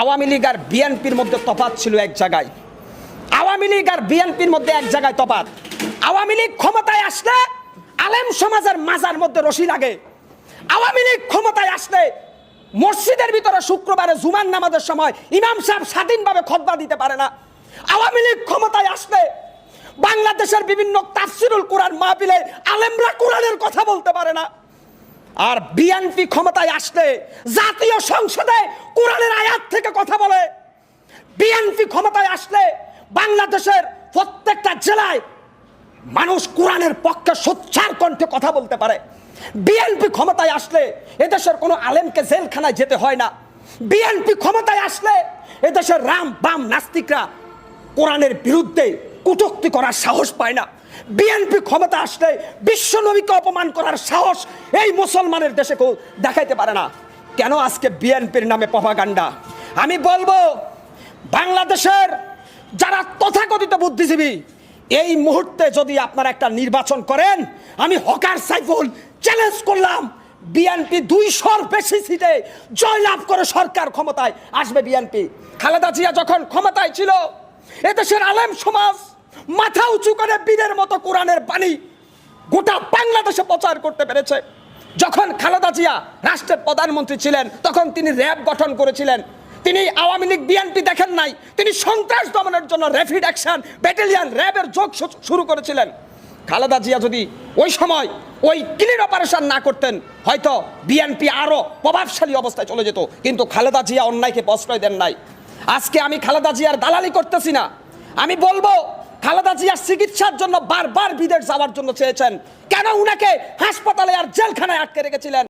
আওয়ামী লীগ আর বিএনপির মধ্যে তফাত ছিল এক জায়গায়। আওয়ামী লীগ আর বিএনপির মধ্যে এক জায়গায় তফাত আওয়ামী লীগ ক্ষমতায় আসলে আলেম সমাজের মাজার মধ্যে রশি লাগে। আওয়ামী লীগ ক্ষমতায় আসলে মসজিদের ভিতরে শুক্রবারে জুমান নামাজের সময় ইমাম সাহেব স্বাধীনভাবে খতবা দিতে পারে না। আওয়ামী লীগ ক্ষমতায় আসলে বাংলাদেশের বিভিন্ন তাফসিরুল কোরআন মাহফিলে আলেমরা কোরআনের কথা বলতে পারে না। আর বিএনপি ক্ষমতায় আসলে জাতীয় সংসদে কোরআনের আয়াত থেকে কথা বলে বিএনপি ক্ষমতায় আসলে বাংলাদেশের প্রত্যেকটা জেলায় মানুষ কোরআনের পক্ষে সোচ্চার কণ্ঠে কথা বলতে পারে। বিএনপি ক্ষমতায় আসলে এদেশের কোনো আলেমকে জেলখানায় যেতে হয় না। বিএনপি ক্ষমতায় আসলে এদেশের রাম বাম নাস্তিকরা কোরআনের বিরুদ্ধে কটূক্তি করার সাহস পায় না। বিএনপি ক্ষমতা আসলে বিশ্ব নবীকে অপমান করার সাহস এই মুসলমানের দেশে কেউ দেখাইতে পারে না। কেন আজকে বিএনপির নামে প্রভাগান্ডা আমি বলব, বাংলাদেশের যারা তথাকথিত বুদ্ধিজীবী, এই মুহূর্তে যদি আপনারা একটা নির্বাচন করেন, আমি হকার সাইফুল চ্যালেঞ্জ করলাম বিএনপি দুইশোর বেশি সিটে জয়লাভ করে সরকার ক্ষমতায় আসবে বিএনপি খালেদা জিয়া যখন ক্ষমতায় ছিল, এদেশের আলেম সমাজ মাথা উঁচু করে বীরের মতো কোরআনের বাণী গোটা বাংলাদেশে প্রচার করতে পেরেছে। যখন খালেদা জিয়া রাষ্ট্রের প্রধানমন্ত্রী ছিলেন, তখন তিনি র্যাব গঠন করেছিলেন। তিনি আওয়ামী লীগ বিএনপি দেখেন নাই। তিনি সন্ত্রাস দমনের জন্য র্যাপিড অ্যাকশন ব্যাটালিয়ান র্যাবের যোগ শুরু করেছিলেন। খালেদা জিয়া যদি ওই সময় ওই ক্লিন অপারেশন না করতেন, হয়তো বিএনপি আরও প্রভাবশালী অবস্থায় চলে যেত। কিন্তু খালেদা জিয়া অন্যায়কে প্রশ্রয় দেন নাই। আজকে আমি খালেদা জিয়ার দালালি করতেছি না। আমি বলব, খালেদা জিয়ার চিকিৎসার জন্য বারবার বিদেশ যাওয়ার জন্য চেয়েছেন। কেন উনাকে হাসপাতালে আর জেলখানায় আটকে রেখেছিলেন?